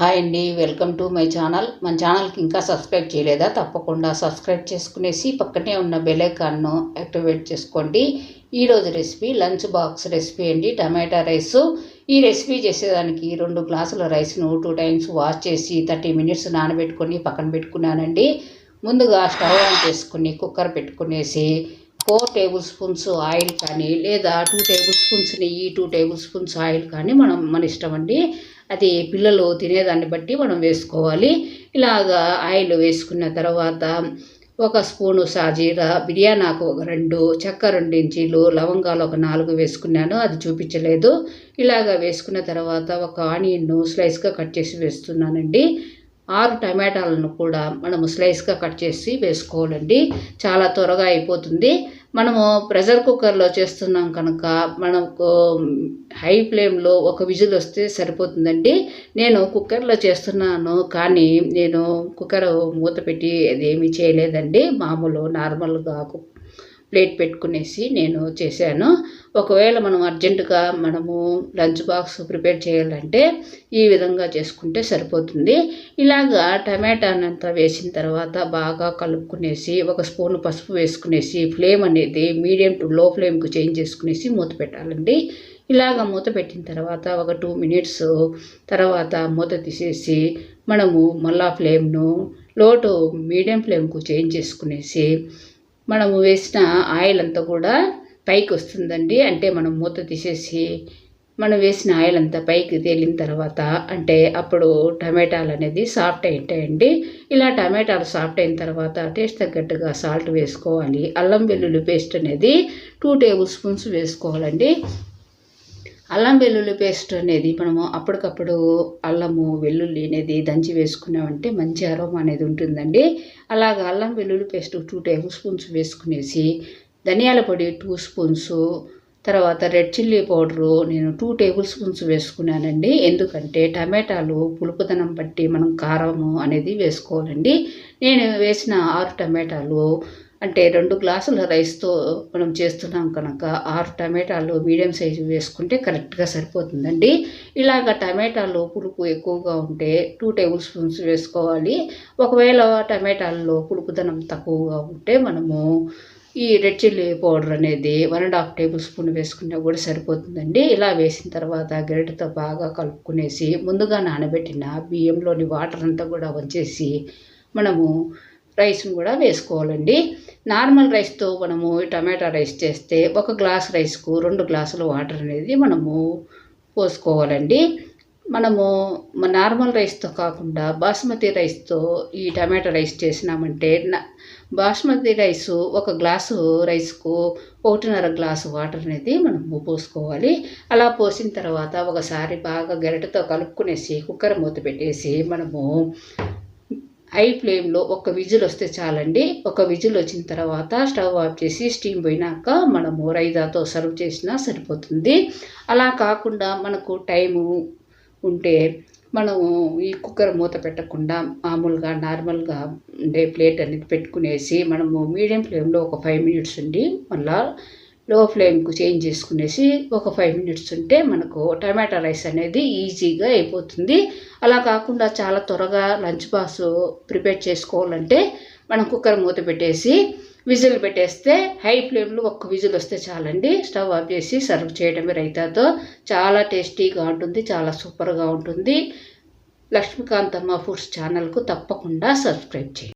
Hi అండి welcome to my channel. మన ఛానల్కి ఇంకా సబ్స్క్రైబ్ చేయలేదా? తప్పకుండా సబ్స్క్రైబ్ చేసుకునేసి పక్కనే ఉన్న బెలైకాన్ను యాక్టివేట్ చేసుకోండి. ఈరోజు రెసిపీ లంచ్ బాక్స్ రెసిపీ అండి. టమాటా రైస్. ఈ రెసిపీ చేసేదానికి రెండు గ్లాసుల రైస్ను టూ టైమ్స్ వాష్ చేసి థర్టీ మినిట్స్ నానబెట్టుకొని పక్కన పెట్టుకున్నానండి. ముందుగా స్టవ్ ఆన్ చేసుకుని కుక్కర్ పెట్టుకునేసి ఫోర్ టేబుల్ స్పూన్స్ ఆయిల్ కానీ లేదా టూ టేబుల్ స్పూన్స్ నెయ్యి టూ టేబుల్ స్పూన్స్ ఆయిల్ కానీ మనం మన ఇష్టం అండి. అది పిల్లలు తినేదాన్ని బట్టి మనం వేసుకోవాలి. ఇలాగా ఆయిల్ వేసుకున్న తర్వాత ఒక స్పూను సాజీరా బిర్యానాకు ఒక రెండు చెక్క రెండు ఇంచీలు లవంగాలు ఒక నాలుగు వేసుకున్నాను అది చూపించలేదు. ఇలాగ వేసుకున్న తర్వాత ఒక ఆనియన్ను స్లైస్గా కట్ చేసి వేస్తున్నానండి. ఆరు టమాటాలను కూడా మనము స్లైస్గా కట్ చేసి వేసుకోవాలండి. చాలా త్వరగా అయిపోతుంది. మనము ప్రెషర్ కుక్కర్లో చేస్తున్నాం కనుక మనకు హై ఫ్లేమ్లో ఒక విజిల్ వస్తే సరిపోతుందండి. నేను కుక్కర్లో చేస్తున్నాను కానీ నేను కుక్కర్ మూత పెట్టి అదేమీ చేయలేదండి. మామూలు నార్మల్గా ప్లేట్ పెట్టుకునేసి నేను చేశాను. ఒకవేళ మనం అర్జెంటుగా మనము లంచ్ బాక్స్ ప్రిపేర్ చేయాలంటే ఈ విధంగా చేసుకుంటే సరిపోతుంది. ఇలాగా టమాటానంతా వేసిన తర్వాత బాగా కలుపుకునేసి ఒక స్పూన్ పసుపు వేసుకునేసి ఫ్లేమ్ అనేది మీడియం టు లో ఫ్లేమ్కి చేంజ్ చేసుకునేసి మూత పెట్టాలండి. ఇలాగ మూత పెట్టిన తర్వాత ఒక టూ మినిట్స్ తర్వాత మూత తీసేసి మనము మళ్ళా ఫ్లేమ్ను లో టు మీడియం ఫ్లేమ్కు చేంజ్ చేసుకునేసి మనము వేసిన ఆయిల్ అంతా కూడా పైకి వస్తుందండి. అంటే మనం మూత తీసేసి మనం వేసిన ఆయిల్ అంతా పైకి తేలిన తర్వాత అంటే అప్పుడు టమాటాలు అనేది సాఫ్ట్ ఉంటాయండి ఇలా టమాటాలు సాఫ్ట్ అయిన తర్వాత టేస్ట్ తగ్గట్టుగా సాల్ట్ వేసుకోవాలి. అల్లం వెల్లుల్లి పేస్ట్ అనేది టూ టేబుల్ స్పూన్స్ వేసుకోవాలండి. అల్లం వెల్లుల్లి పేస్ట్ అనేది మనము అప్పటికప్పుడు అల్లము వెల్లుల్లి అనేది దంచి వేసుకున్నామంటే మంచి అరోమా అనేది ఉంటుందండి. అలాగ అల్లం వెల్లుల్లి పేస్ట్ టూ టేబుల్ స్పూన్స్ వేసుకునేసి ధనియాల పొడి టూ స్పూన్స్ తర్వాత రెడ్ చిల్లీ పౌడరు నేను టూ టేబుల్ స్పూన్స్ వేసుకున్నానండి. ఎందుకంటే టమాటాలు పులుపుదనం బట్టి మనం కారము అనేది వేసుకోవాలండి. నేను వేసిన ఆరు టమాటాలు అంటే రెండు గ్లాసుల రైస్తో మనం చేస్తున్నాం కనుక ఆరు టమాటాలు మీడియం సైజు వేసుకుంటే కరెక్ట్గా సరిపోతుందండి. ఇలాగ టమాటాలు పులుపు ఎక్కువగా ఉంటే టూ టేబుల్ స్పూన్స్ వేసుకోవాలి. ఒకవేళ టమాటాల్లో పులుపుదనం తక్కువగా ఉంటే మనము ఈ రెడ్ చిల్లీ పౌడర్ అనేది one and half tablespoon వేసుకున్నా కూడా సరిపోతుందండి. ఇలా వేసిన తర్వాత గరిటతో బాగా కలుపుకునేసి ముందుగా నానబెట్టిన బియ్యంలోని వాటర్ అంతా కూడా వచ్చేసి మనము రైస్ను కూడా వేసుకోవాలండి. నార్మల్ రైస్తో మనము టమాటా రైస్ చేస్తే ఒక గ్లాస్ రైస్కు రెండు గ్లాసులు వాటర్ అనేది మనము పోసుకోవాలండి. మనము నార్మల్ రైస్తో కాకుండా బాస్మతి రైస్తో ఈ టమాటా రైస్ చేసినామంటే బాస్మతి రైస్ ఒక గ్లాసు రైస్కు ఒకటిన్నర గ్లాసు వాటర్ అనేది మనము పోసుకోవాలి. అలా పోసిన తర్వాత ఒకసారి బాగా గరిటతో కలుపుకునేసి కుక్కర్ మూత పెట్టేసి మనము హై ఫ్లేమ్లో ఒక విజిల్ వస్తే చాలండి. ఒక విజిల్ వచ్చిన తర్వాత స్టవ్ ఆఫ్ చేసి స్టీమ్ పోయినాక మనము రైదాతో సర్వ్ చేసినా సరిపోతుంది. అలా కాకుండా మనకు టైము ఉంటే మనము ఈ కుక్కర్ మూత పెట్టకుండా మామూలుగా నార్మల్గా ఉండే ప్లేట్ అనేది పెట్టుకునేసి మనము మీడియం ఫ్లేమ్లో ఒక ఫైవ్ మినిట్స్ ఉండి మళ్ళీ లో ఫ్లేమ్కు చేంజ్ చేసుకునేసి ఒక ఫైవ్ మినిట్స్ ఉంటే మనకు టమాటా రైస్ అనేది ఈజీగా అయిపోతుంది. అలా కాకుండా చాలా త్వరగా లంచ్ బాక్స్ ప్రిపేర్ చేసుకోవాలంటే మనం కుక్కర్ మూత పెట్టేసి విజిల్ పెట్టేస్తే హై ఫ్లేమ్లో ఒక్క విజిల్ వస్తే చాలండి. స్టవ్ ఆఫ్ చేసి సర్వ్ చేయడమే రైతాతో. చాలా టేస్టీగా ఉంటుంది చాలా సూపర్గా ఉంటుంది. లక్ష్మీకాంతమ్మ ఫుడ్స్ ఛానల్కు తప్పకుండా సబ్స్క్రైబ్ చేయండి.